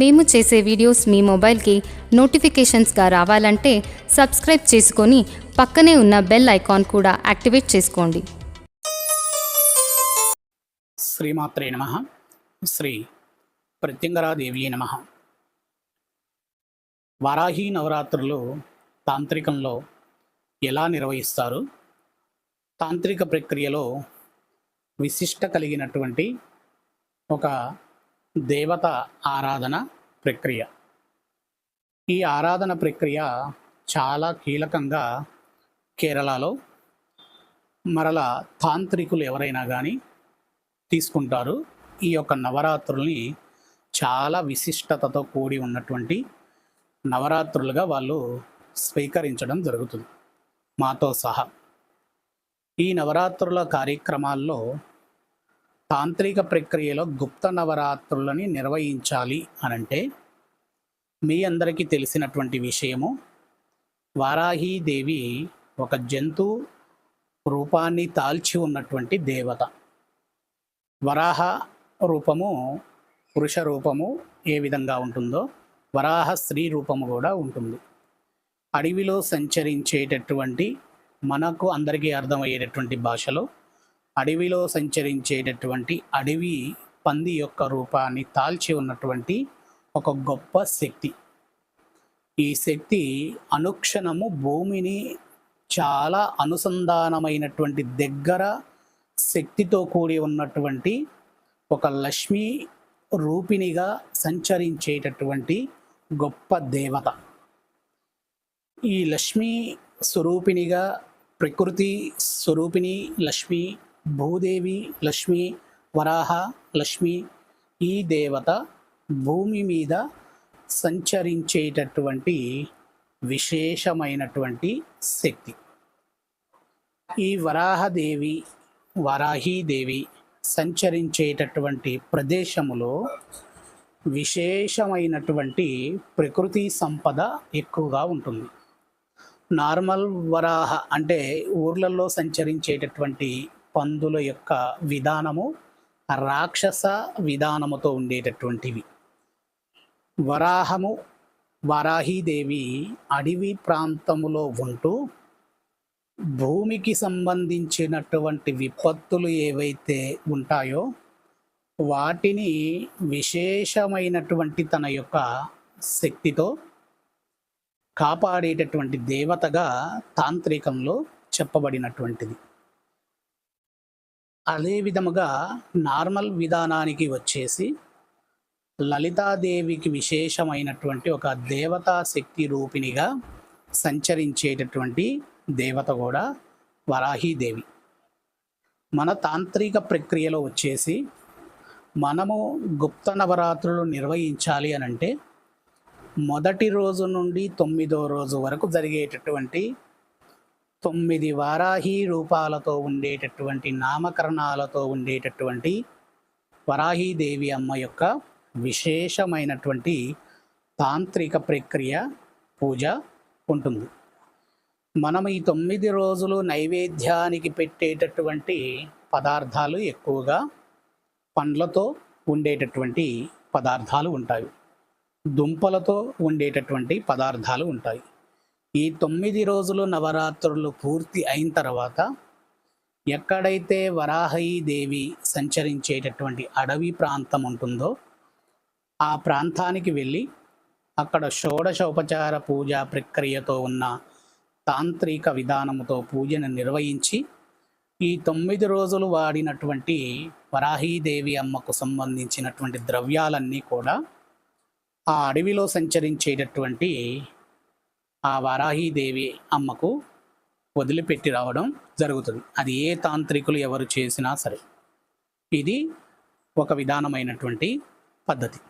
మేము చేసే వీడియోస్ మీ మొబైల్కి నోటిఫికేషన్స్గా రావాలంటే సబ్స్క్రైబ్ చేసుకొని పక్కనే ఉన్న బెల్ ఐకాన్ కూడా యాక్టివేట్ చేసుకోండి. శ్రీమాత్రే నమ. శ్రీ ప్రత్యంగరాదేవి నమ. వారాహి నవరాత్రులు తాంత్రికంలో ఎలా నిర్వహిస్తారు? తాంత్రిక ప్రక్రియలో విశిష్ట కలిగినటువంటి ఒక దేవత ఆరాధన ప్రక్రియ. ఈ ఆరాధన ప్రక్రియ చాలా కీలకంగా కేరళలో మరల తాంత్రికులు ఎవరైనా కానీ తీసుకుంటారు. ఈ యొక్క నవరాత్రుల్ని చాలా విశిష్టతతో కూడి ఉన్నటువంటి నవరాత్రులుగా వాళ్ళు స్వీకరించడం జరుగుతుంది. మాతో సహా. ఈ నవరాత్రుల కార్యక్రమాల్లో తాంత్రిక ప్రక్రియలో గుప్త నవరాత్రులని నిర్వహించాలి అనంటే మీ అందరికీ తెలిసినటువంటి విషయము వారాహీదేవి ఒక జంతు రూపాన్ని తాల్చి ఉన్నటువంటి దేవత. వరాహ రూపము పురుష రూపము ఏ విధంగా ఉంటుందో వరాహ స్త్రీ రూపము కూడా ఉంటుంది. అడవిలో సంచరించేటటువంటి మనకు అందరికీ అర్థమయ్యేటటువంటి భాషలో అడవిలో సంచరించేటటువంటి అడవి పంది యొక్క రూపాన్ని తాల్చి ఉన్నటువంటి ఒక గొప్ప శక్తి. ఈ శక్తి అనుక్షణము భూమిని చాలా అనుసంధానమైనటువంటి దగ్గర శక్తితో కూడి ఉన్నటువంటి ఒక లక్ష్మీ రూపిణిగా సంచరించేటటువంటి గొప్ప దేవత. ఈ లక్ష్మీ స్వరూపిణిగా ప్రకృతి స్వరూపిణి లక్ష్మి భూదేవి లక్ష్మి వరాహ లక్ష్మి ఈ దేవత భూమి మీద సంచరించేటటువంటి విశేషమైనటువంటి శక్తి. ఈ వరాహదేవి వరాహీదేవి సంచరించేటటువంటి ప్రదేశములో విశేషమైనటువంటి ప్రకృతి సంపద ఎక్కువగా ఉంటుంది. నార్మల్ వరాహ అంటే ఊర్లలో సంచరించేటటువంటి పందుల యొక్క విధానము రాక్షస విధానముతో ఉండేటటువంటివి. వరాహము వరాహీదేవి అడవి ప్రాంతములో ఉంటూ భూమికి సంబంధించినటువంటి విపత్తులు ఏవైతే ఉంటాయో వాటిని విశేషమైనటువంటి తన యొక్క శక్తితో కాపాడేటటువంటి దేవతగా తాంత్రికంలో చెప్పబడినటువంటిది. అదే విధముగా నార్మల్ విధానానికి వచ్చేసి లలితాదేవికి విశేషమైనటువంటి ఒక దేవతా శక్తి రూపిణిగా సంచరించేటటువంటి దేవత కూడా వరాహీదేవి మన తాంత్రిక ప్రక్రియలో వచ్చేసి మనము గుప్త నవరాత్రులు నిర్వహించాలి అని అంటే మొదటి రోజు నుండి తొమ్మిదో రోజు వరకు జరిగేటటువంటి తొమ్మిది వారాహి రూపాలతో ఉండేటటువంటి నామకరణాలతో ఉండేటటువంటి వరాహీదేవి అమ్మ యొక్క విశేషమైనటువంటి తాంత్రిక ప్రక్రియ పూజ ఉంటుంది. మనం ఈ తొమ్మిది రోజులు నైవేద్యానికి పెట్టేటటువంటి పదార్థాలు ఎక్కువగా పండ్లతో ఉండేటటువంటి పదార్థాలు ఉంటాయి. దుంపలతో ఉండేటటువంటి పదార్థాలు ఉంటాయి. ఈ తొమ్మిది రోజులు నవరాత్రులు పూర్తి అయిన తర్వాత ఎక్కడైతే వరాహి దేవి సంచరించేటటువంటి అడవి ప్రాంతం ఉంటుందో ఆ ప్రాంతానికి వెళ్ళి అక్కడ షోడశోపచార పూజా ప్రక్రియతో ఉన్న తాంత్రిక విధానముతో పూజను నిర్వహించి ఈ తొమ్మిది రోజులు వాడినటువంటి వరాహీదేవి అమ్మకు సంబంధించినటువంటి ద్రవ్యాలన్నీ కూడా ఆ అడవిలో సంచరించేటటువంటి ఆ వారాహీదేవి అమ్మకు వదిలిపెట్టి రావడం జరుగుతుంది. అది ఏ తాంత్రికులు ఎవరు చేసినా సరే. ఇది ఒక విధానమైనటువంటి పద్ధతి.